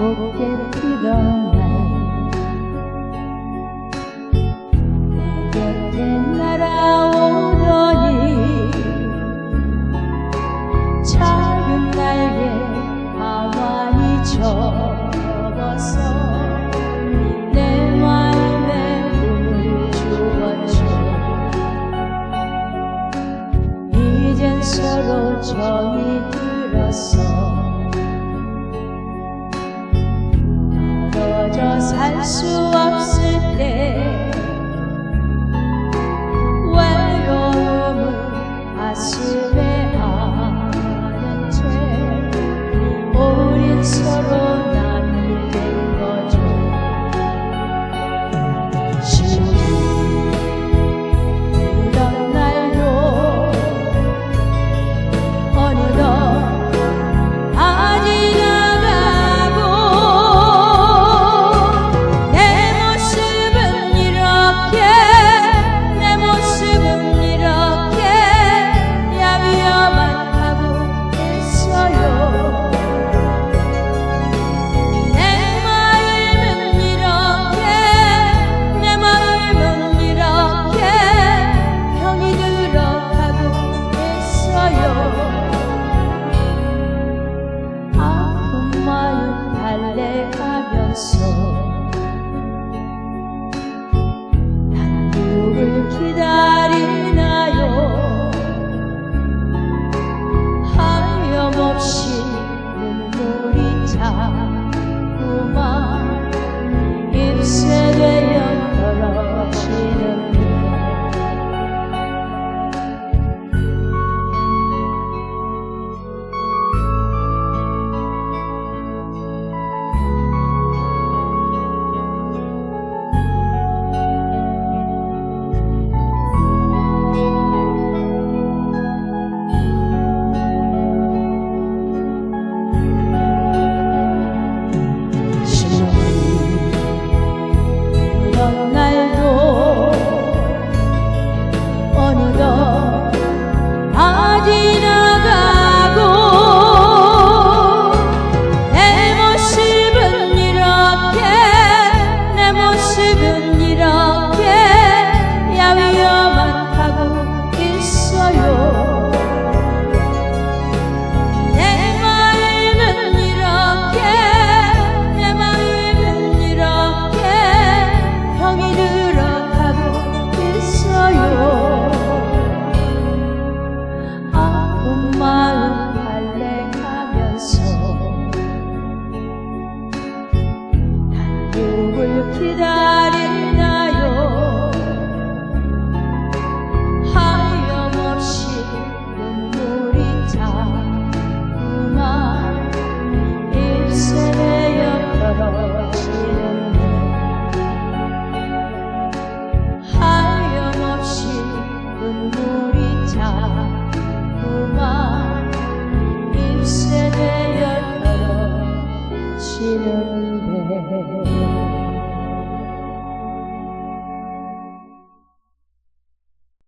곱게 피던 날내 곁에 날아오더니 작은 날개 가만히 접어서 내 마음에 꿈을 주었죠. 이젠 서로 정이 들었어 so 기다렸나요? 하염없이 눈물이 자꾸만 입술에 엿떨어지는데 하염없이 눈물이 자꾸만 입술에 엿떨어지는데